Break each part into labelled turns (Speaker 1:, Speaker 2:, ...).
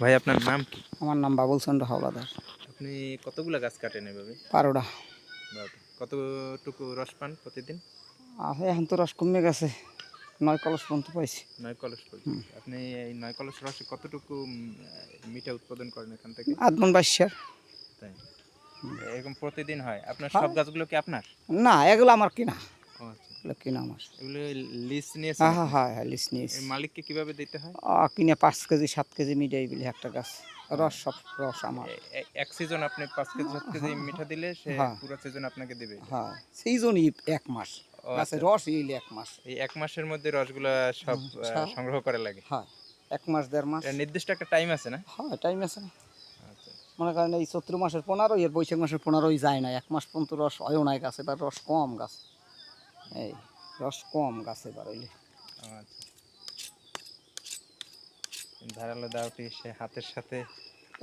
Speaker 1: ভাই আপনার নাম কি?
Speaker 2: আমার নাম বাবুল চন্দ্র হাওলাদার।
Speaker 1: আপনি কতগুলো গাছ কাটেন এভাবে?
Speaker 2: বারোটা।
Speaker 1: কতটুকু রস পান প্রতিদিন?
Speaker 2: আছে এখন তো রস কমে গেছে। নয় কলস পর্যন্ত পাইছি।
Speaker 1: নয় কলস পর্যন্ত। আপনি এই নয় কলস রসে কতটুকু মিঠা উৎপাদন করেন এখান থেকে?
Speaker 2: আধমন বাইশার
Speaker 1: তাই? এরকম প্রতিদিন হয়। আপনার
Speaker 2: হ্যাঁ।
Speaker 1: সব গাছগুলো কি আপনার?
Speaker 2: না এগুলো আমার কিনা। এগুলো কিনা আমার
Speaker 1: এগুলো লিস্ট নিয়েছেন
Speaker 2: হ্যাঁ হ্যাঁ হ্যাঁ হ্যাঁ লিস্ট
Speaker 1: মালিককে কীভাবে দিতে হয়?
Speaker 2: কিনে পাঁচ কেজি সাত কেজি মিডিয়াই বিলি একটা গাছ। রস সব রস আমার।
Speaker 1: এ- এ- এক সিজন আপনি পাঁচ কেজি সাত কেজি মিঠা দিলে সে
Speaker 2: হ্যাঁ।
Speaker 1: পুরো সিজন আপনাকে দেবে।
Speaker 2: হ্যাঁ সিজনই এক মাস।
Speaker 1: ও।
Speaker 2: রস ইলি এক মাস।
Speaker 1: এই এক মাসের মধ্যে রসগুলা সব
Speaker 2: হুম,
Speaker 1: আহ,
Speaker 2: সব।
Speaker 1: সংগ্রহ করা লাগে?
Speaker 2: হ্যাঁ এক মাস দেড় মাস।
Speaker 1: নির্দিষ্ট একটা টাইম আছে না?
Speaker 2: হ্যাঁ টাইম আছে। না
Speaker 1: আচ্ছা।
Speaker 2: মনে করেন এই চৈত্র মাসের পনেরো এর বৈশাখ মাসের পনেরোই যায় না। এক মাস পর্যন্ত রস হয়ও নাই গাছে এবার রস কম গাছ। এই রস কম গাছে
Speaker 1: ও আচ্ছা। ধারালো দাওটি সে হাতের সাথে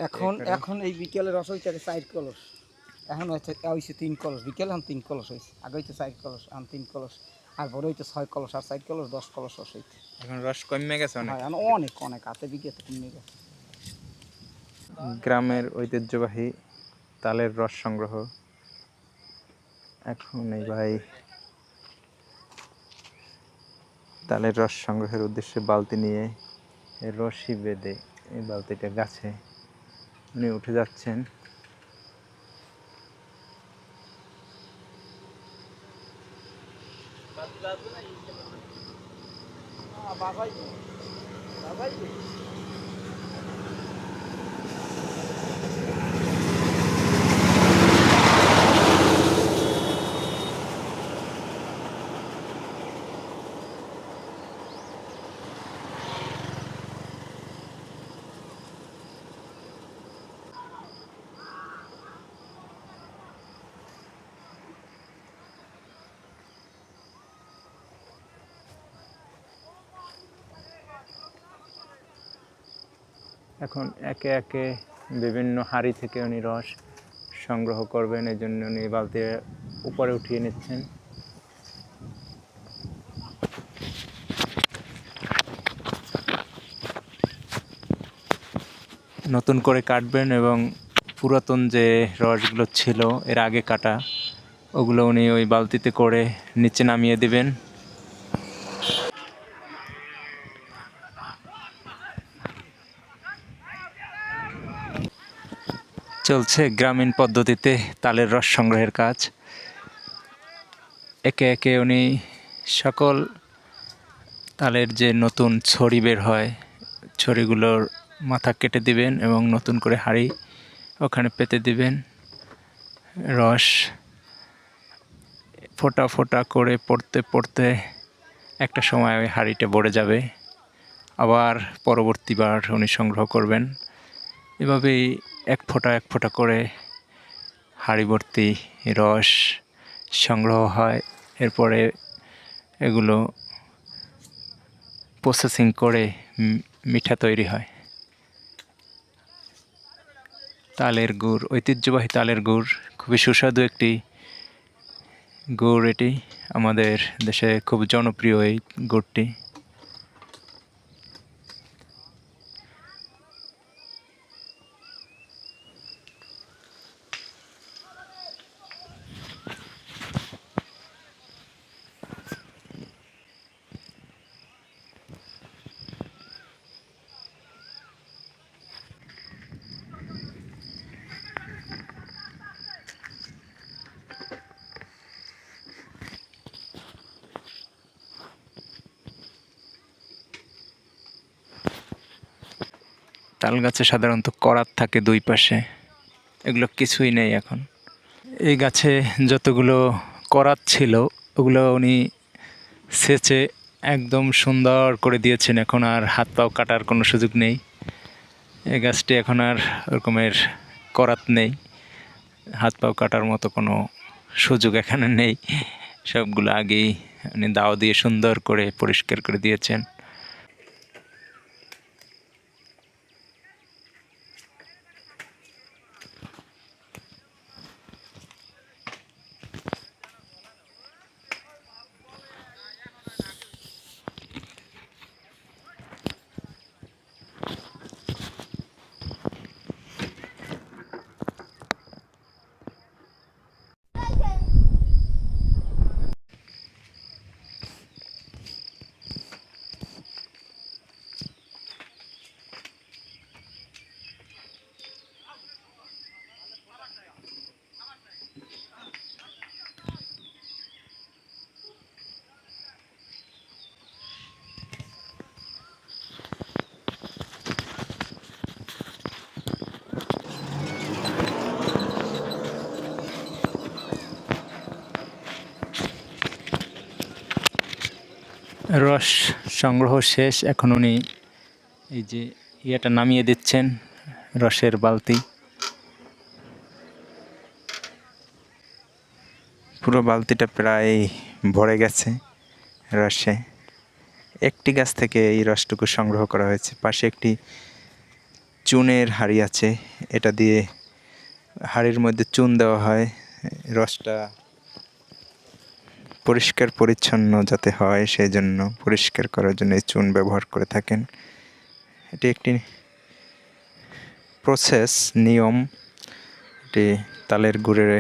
Speaker 2: এখন এখন এই বিকেলে রস হইতে চার কলস। এখন হচ্ছে হয়েছে তিন কলস। বিকেলে এখন তিন কলস হয়েছে আগে হইতে চার কলস এখন তিন কলস। আর পরে হইতে ছয় কলস আর চার কলস দশ কলস রস হইতে
Speaker 1: এখন রস কমে গেছে অনেক?
Speaker 2: এখন অনেক অনেক। হাতে বিকেতে কমে গেছে।
Speaker 1: গ্রামের ঐতিহ্যবাহী তালের রস সংগ্রহ। এখন এই ভাই তালের রস সংগ্রহের উদ্দেশ্যে বালতি নিয়ে রশি বেঁধে এই বালতিটা গাছে উনি উঠে যাচ্ছেন এখন একে একে বিভিন্ন হাঁড়ি থেকে উনি রস সংগ্রহ করবেন এই জন্য উনি বালতি উপরে উঠিয়ে নিচ্ছেন। নতুন করে কাটবেন এবং পুরাতন যে রসগুলো ছিল, এর আগে কাটা, ওগুলো উনি ওই বালতিতে করে নিচে নামিয়ে দিবেন। চলছে গ্রামীণ পদ্ধতিতে তালের রস সংগ্রহের কাজ। একে একে উনি সকল তালের যে নতুন ছড়ি বের হয়, ছড়িগুলোর মাথা কেটে দিবেন এবং নতুন করে হাঁড়ি ওখানে পেতে দিবেন। রস ফোটা ফোটা করে পড়তে পড়তে একটা সময় ওই হাঁড়িটা ভরে যাবে। আবার পরবর্তীবার উনি সংগ্রহ করবেন। এভাবেই এক ফোঁটা এক ফোঁটা করে হাঁড়ি ভর্তি রস সংগ্রহ হয়। এরপরে এগুলো প্রসেসিং করে মিঠা তৈরি হয়। তালের গুড়, ঐতিহ্যবাহী তালের গুড়, খুবই সুস্বাদু একটি গুড় এটি। আমাদের দেশে খুব জনপ্রিয় এই গুড়টি। তাল গাছে সাধারণত করাত থাকে দুই পাশে। এগুলো কিছুই নেই এখন। এই গাছে যতগুলো করাত ছিল, ওগুলো উনি সেচে একদম সুন্দর করে দিয়েছেন। এখন আর হাত পাও কাটার কোনো সুযোগ নেই। এই গাছটি এখন আর ওরকমের করাত নেই। হাত পাও কাটার মতো কোনো সুযোগ এখানে নেই। সবগুলো আগেই উনি দাও দিয়ে সুন্দর করে পরিষ্কার করে দিয়েছেন। রস সংগ্রহ শেষ। এখন উনি এই যে ইয়েটা নামিয়ে দিচ্ছেন, রসের বালতি। পুরো বালতিটা প্রায় ভরে গেছে রসে। একটি গাছ থেকে এই রসটুকু সংগ্রহ করা হয়েছে। পাশে একটি চুনের হাঁড়ি আছে। এটা দিয়ে হাঁড়ির মধ্যে চুন দেওয়া হয়। রসটা পরিষ্কার, পরিচ্ছন্ন যাতে হয়, সেই জন্য পরিষ্কার করার জন্য এই চুন ব্যবহার করে থাকেন। এটি একটি প্রসেস নিয়ম। এটি তালের গুড়ের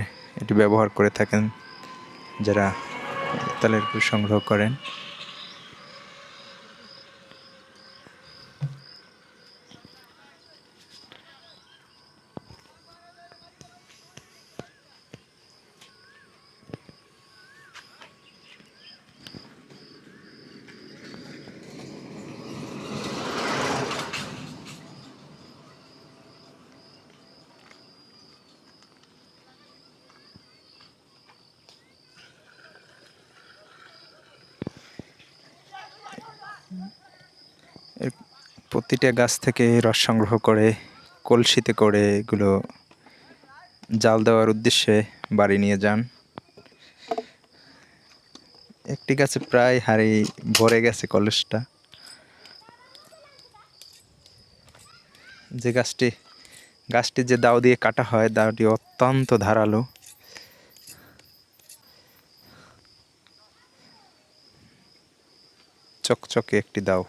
Speaker 1: এটি ব্যবহার করে থাকেন যারা তালের গুড় সংগ্রহ করেন। প্রতিটা গাছ থেকে রস সংগ্রহ করে, কলসিতে করে এগুলো জাল দেওয়ার উদ্দেশ্যে বাড়ি নিয়ে যান। একটি গাছে প্রায় হাড়ি ভরে গেছে কলসটা। যে গাছটি গাছটি যে দাও দিয়ে কাটা হয়, দাওটি অত্যন্ত ধারালো। চকচকে একটি দাও।